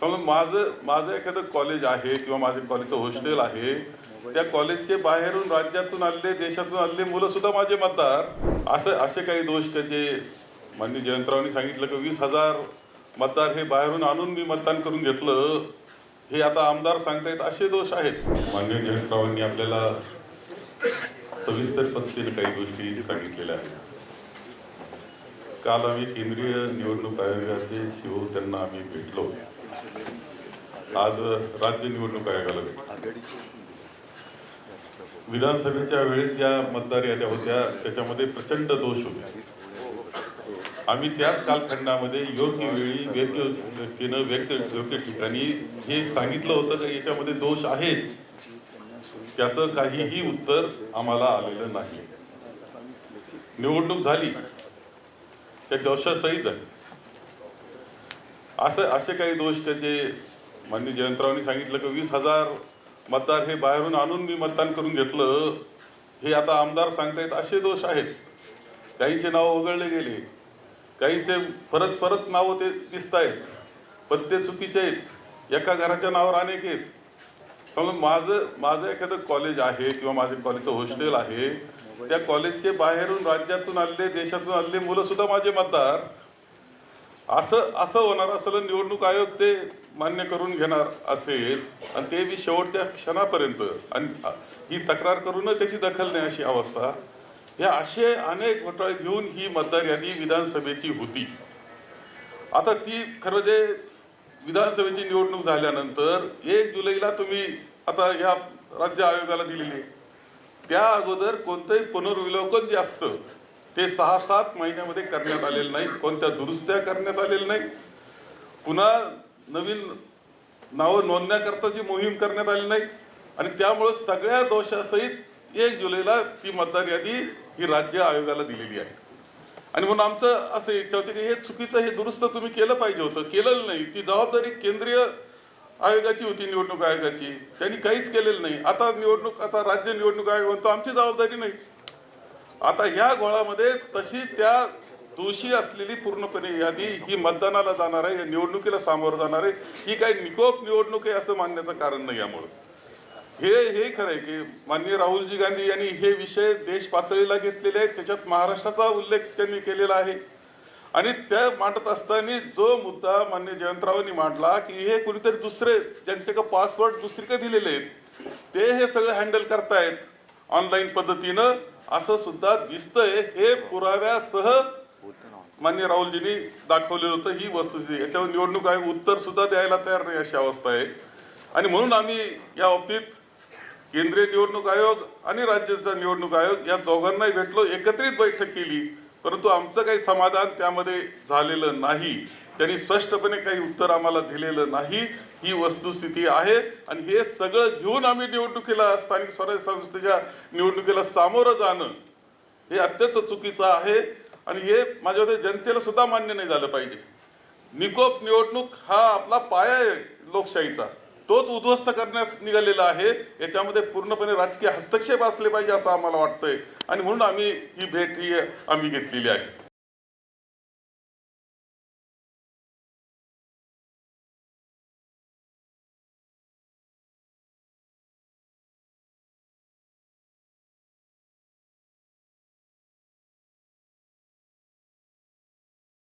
समजा माझं माझं एखादं कॉलेज आहे किंवा माझं कॉलेजचं हॉस्टेल आहे त्या कॉलेजचे बाहेरून राज्यातून आणले देशातून आणले मुलं सुद्धा माझे मतदार. असं असे काही दोष का जे माननीय जयंतरावांनी सांगितलं की वीस हजार मतदार हे बाहेरून आणून मी मतदान करून घेतलं. हे आता आमदार सांगतायत असे दोष आहेत. माननीय जयंतरावांनी आपल्याला सविस्तर पद्धतीने काही गोष्टी सांगितलेल्या आहेत. काल आम्ही केंद्रीय निवडणूक आयोगाचे शिव त्यांना आम्ही भेटलो. आज राज्य निवडणूक आयोगाला विधानसभेच्या वेळेस ज्या मतदार याद्या होत्या त्याच्यामध्ये प्रचंड दोष होते. आम्ही त्याच कालखंडामध्ये योग्य वेळी योग्य व्यक्तीनं व्यक्त योग्य ठिकाणी हे सांगितलं होतं की याच्यामध्ये दोष आहेत त्याचं काहीही उत्तर आम्हाला आलेलं नाही. निवडणूक झाली. त्या दोषासहित आहे. असं असे काही दोष का जे जयंतरावांनी सांगितलं की वीस हजार मतदार हे बाहेरून आणून मी मतदान करून घेतलं हे आता आमदार सांगतायत असे दोष आहेत. काहींचे नावं वगळले गेले काहींचे परत परत नावं ते दिसत आहेत पण ते चुकीचे आहेत. एका घराच्या नावावर अनेक आहेत. समजा माझं माझं एखादं कॉलेज आहे किंवा माझं कॉलेजचं हॉस्टेल आहे त्या कॉलेजचे बाहेरून राज्यातून आलेले देशातून आलेले मुलं सुद्धा माझे मतदार असं असं होणार असलं निवडणूक आयोग ते मान्य करून घेणार असेल आणि ते मी शेवटच्या क्षणापर्यंत आणि ही तक्रार करूनच त्याची दखल नाही अशी अवस्था. हे असे अनेक घोटाळे घेऊन ही मतदार यादी विधानसभेची होती. आता ती खरं जे विधानसभेची निवडणूक झाल्यानंतर एक जुलैला तुम्ही आता या राज्य आयोगाला दिलेली त्या अगोदर कोणतंही पुनर्विलोकन जे असतं ते सहा सात महिन्यामध्ये करण्यात आलेलं नाही. कोणत्या दुरुस्त्या करण्यात आलेल्या नाही. पुन्हा नवीन नावं नोंदण्याकरताची मोहीम करण्यात आली नाही. आणि त्यामुळं सगळ्या दोषासहित एक जुलैला ती मतदार यादी ही राज्य आयोगाला दिलेली आहे. आणि म्हणून आमचं असं इच्छा होती की हे चुकीचं हे दुरुस्त तुम्ही केलं पाहिजे होतं. केलेलं नाही. ती जबाबदारी केंद्रीय आयोगाची होती निवडणूक आयोगाची. त्यांनी काहीच केलेलं नाही. आता निवडणूक आता राज्य निवडणूक आयोग म्हणतो आमची जबाबदारी नाही. आता या गोळामध्ये तशी त्या दोषी असलेली पूर्णपणे यादी ही मतदानाला जाणार आहे या निवडणुकीला सामोरं जाणार आहे. ही काही निकोप निवडणूक आहे असं मानण्याचं कारण नाही यामुळं. हे हे खरं आहे की माननीय राहुलजी गांधी यांनी हे विषय देश पातळीला घेतलेले आहेत. त्याच्यात महाराष्ट्राचा उल्लेख त्यांनी केलेला आहे. आणि त्या मांडत असताना जो मुद्दा मान्य जयंतरावांनी मांडला की हे कुणीतरी दुसरे ज्यांचे का पासवर्ड दुसरीकडे दिलेले आहेत ते हे सगळं हँडल करतायत ऑनलाईन पद्धतीनं. असं सुद्धा दिसतंय हे पुराव्यासह मान्य राहुलजींनी दाखवलेलं होतं ही वस्तुस्थिती. याच्यावर निवडणूक आयोग उत्तर सुद्धा द्यायला तयार नाही अशी अवस्था आहे. आणि म्हणून आम्ही या बाबतीत केंद्रीय निवडणूक आयोग आणि राज्याचा निवडणूक आयोग या दोघांनाही भेटलो एकत्रित बैठक केली. परंतु आमचं काही समाधान त्यामध्ये झालेलं नाही. त्यांनी स्पष्टपणे काही उत्तर आम्हाला दिलेलं नाही. ही वस्तुस्थिती आहे आणि हे सगळं घेऊन आम्ही निवडणुकीला स्थानिक स्वराज्य संस्थेच्या निवडणुकीला सामोरं जाणं हे अत्यंत चुकीचं आहे आणि हे माझ्या मते जनतेला सुद्धा मान्य नाही झालं पाहिजे. निकोप निवडणूक हा आपला पाया आहे लोकशाहीचा. तोच उद्ध्वस्त करण्यास निघालेला आहे. याच्यामध्ये पूर्णपणे राजकीय हस्तक्षेप असले पाहिजे असं आम्हाला वाटतंय. आणि म्हणून आम्ही ही भेट ही आम्ही घेतलेली आहे.